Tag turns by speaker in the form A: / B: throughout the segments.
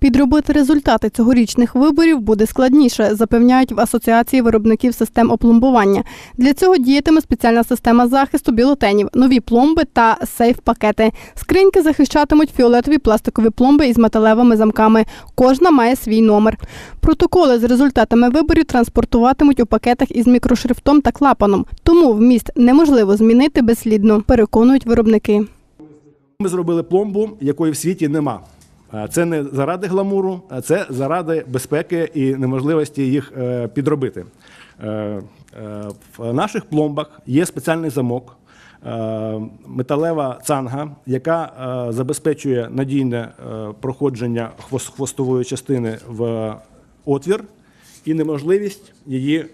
A: Підробити результати цьогорічних виборів буде складніше, запевняють в асоціації виробників систем опломбування. Для цього діятиме спеціальна система захисту бюлетенів, нові пломби та сейф-пакети. Скриньки захищатимуть фіолетові пластикові пломби із металевими замками. Кожна має свій номер. Протоколи з результатами виборів транспортуватимуть у пакетах із мікрошрифтом та клапаном. Тому вміст неможливо змінити безслідно, переконують виробники.
B: Ми зробили пломбу, якої в світі нема. Це не заради гламуру, а це заради безпеки і неможливості їх е, підробити. Е, е, В наших пломбах є спеціальний замок, металева цанга, яка забезпечує надійне проходження хвостової частини в отвір і неможливість її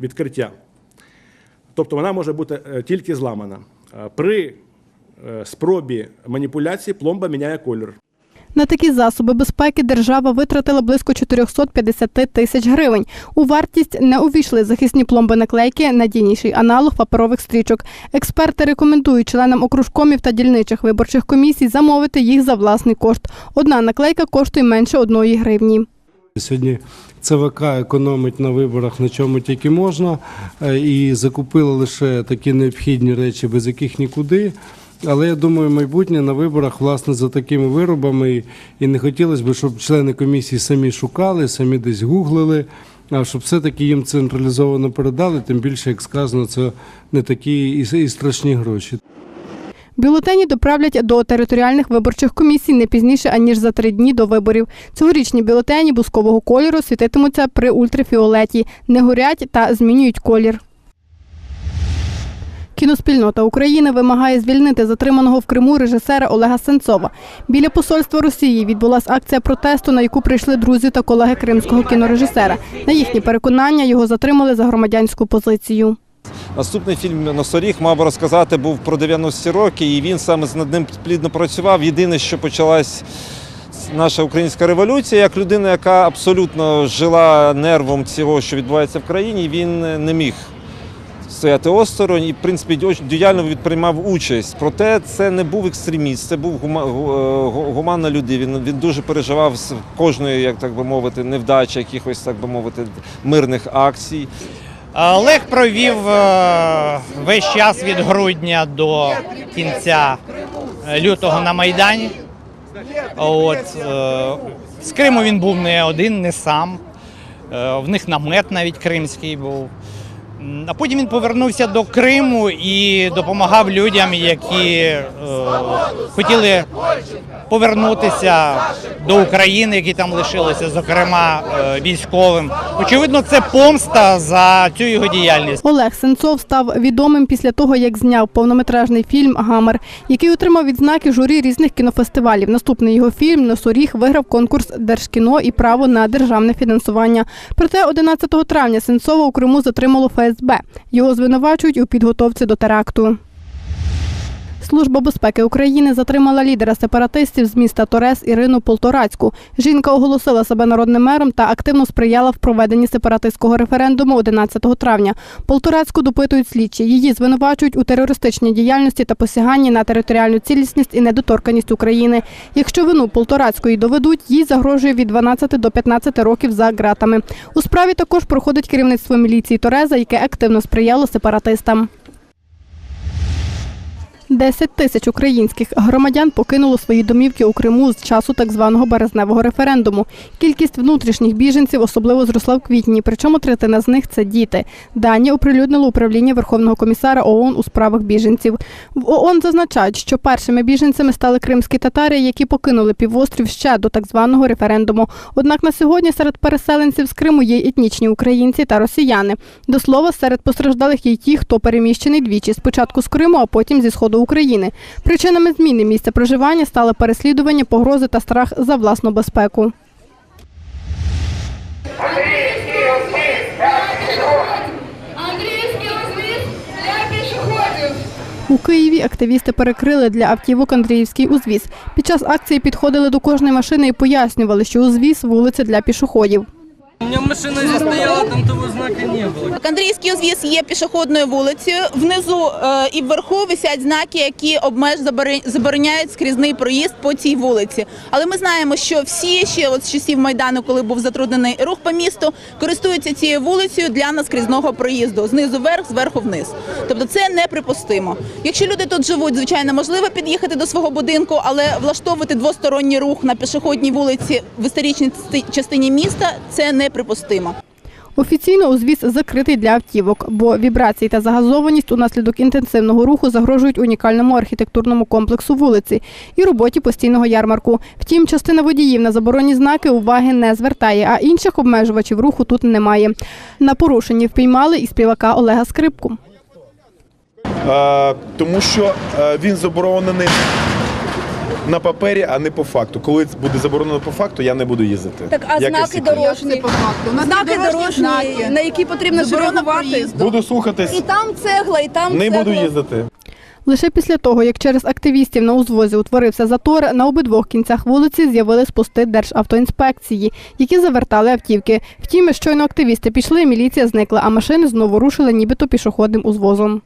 B: відкриття. Тобто вона може бути тільки зламана. При спробі маніпуляції пломба міняє колір.
A: На такі засоби безпеки держава витратила близько 450 тисяч гривень. У вартість не увійшли захисні пломби наклейки, надійніший аналог паперових стрічок. Експерти рекомендують членам окружкомів та дільничих виборчих комісій замовити їх за власний кошт. Одна наклейка коштує менше одної гривні.
C: Сьогодні ЦВК економить на виборах на чому тільки можна е, і закупила лише такі необхідні речі, без яких нікуди. Але я думаю, майбутнє на виборах власне за такими виробами і- не хотілося б, щоб члени комісії самі шукали, самі десь гуглили, а щоб все-таки їм централізовано передали, тим більше, як сказано, це не такі і страшні гроші.
A: Бюлетені доправлять до територіальних виборчих комісій не пізніше аніж за три дні до виборів. Цьогорічні бюлетені бускового кольору світитимуться при ультрафіолеті, не горять та змінюють колір. Кіноспільнота України вимагає звільнити затриманого в Криму режисера Олега Сенцова. Біля посольства Росії відбулася акція протесту, на яку прийшли друзі та колеги кримського кінорежисера. На їхні переконання його затримали за громадянську позицію.
D: Наступний фільм Носоріг мав розказати був про 90-ті роки, і він саме над ним плідно працював. Єдине, що почалась наша українська революція, як людина, яка абсолютно жила нервом цього, що відбувається в країні, він не міг стояти осторонь і, в принципі, діяль- діяльно від- приймав участь. Проте це не був екстреміст, це був е, гуманна людина. Він, дуже переживав з кожної, як так би мовити, невдачі, якихось, так би мовити, мирних акцій.
E: Олег провів е, весь час від грудня до кінця е, лютого на Майдані. От, з Криму він був не один, не сам. В них намет навіть кримський був. А потім він повернувся до Криму і допомагав людям, які е, хотіли повернутися до України, які там лишилися, зокрема е, військовим. Очевидно, це помста за цю його діяльність.
A: Олег Сенцов став відомим після того, як зняв повнометражний фільм Гамер, який отримав відзнаки журі різних кінофестивалів. Наступний його фільм Носоріг виграв конкурс Держкіно і право на державне фінансування. Проте 11 травня Сенцова у Криму затримало ФСБ. Його звинувачують у підготовці до теракту. Служба безпеки України затримала лідера сепаратистів з міста Торес Ірину Полторацьку. Жінка оголосила себе народним мером та активно сприяла в проведенні сепаратистського референдуму 11 травня. Полторацьку допитують слідчі. Її звинувачують у терористичній діяльності та посяганні на територіальну цілісність і недоторканність України. Якщо вину Полторацької доведуть, їй загрожує від 12 до 15 років за ґратами. У справі також проходить керівництво міліції Тореза, яке активно сприяло сепаратистам. 10 тисяч українських громадян покинуло свої домівки у Криму з часу так званого березневого референдуму. Кількість внутрішніх біженців особливо зросла в квітні, причому третина з них це діти. Дані оприлюднило управління Верховного комісара ООН у справах біженців. В ООН зазначають, що першими біженцями стали кримські татари, які покинули півострів ще до так званого референдуму. Однак на сьогодні серед переселенців з Криму є етнічні українці та росіяни. До слова, серед постраждалих є й ті, хто переміщений двічі спочатку з Криму, а потім зі сходу України. Причинами зміни місця проживання стали переслідування, погрози та страх за власну безпеку. У Києві активісти перекрили для автівок Андріївський узвіз. Під час акції підходили до кожної машини і пояснювали, що узвіз вулиця для пішоходів.
F: У меня машина здесь стояла, там того знака не было.
G: Андрійський узвіз є пішохідною вулицею. Внизу е, і вверху висять знаки, які обмеж забороняють скрізний проїзд по цій вулиці. Але ми знаємо, що всі ще от з часів майдану, коли був затруднений рух по місту, користуються цією вулицею для наскрізного проїзду знизу вверх, зверху вниз. Тобто це неприпустимо. Якщо люди тут живуть, звичайно, можливо під'їхати до свого будинку, але влаштовувати двосторонній рух на пішохідній вулиці в історичній частині міста це неприпустимо.
A: Офіційно узвіз закритий для автівок, бо вібрації та загазованість унаслідок інтенсивного руху загрожують унікальному архітектурному комплексу вулиці і роботі постійного ярмарку. Втім, частина водіїв на заборонні знаки уваги не звертає, а інших обмежувачів руху тут немає. На порушенні впіймали і співака Олега Скрипку.
H: Тому що він заборонений на папері, а не по факту. Коли буде заборонено по факту, я не буду їздити.
I: Так, а
H: Як і всі
I: знаки
H: інші.
I: дорожні? Знаки дорожні, на які потрібно реагувати.
H: Буду слухатись,
I: І там цегла, і там
H: не
I: цегла.
H: буду їздити.
A: Лише після того, як через активістів на узвозі утворився затор, на обидвох кінцях вулиці з'явились пости Державтоінспекції, які завертали автівки. Втім, щойно активісти пішли, міліція зникла, а машини знову рушили нібито пішохідним узвозом.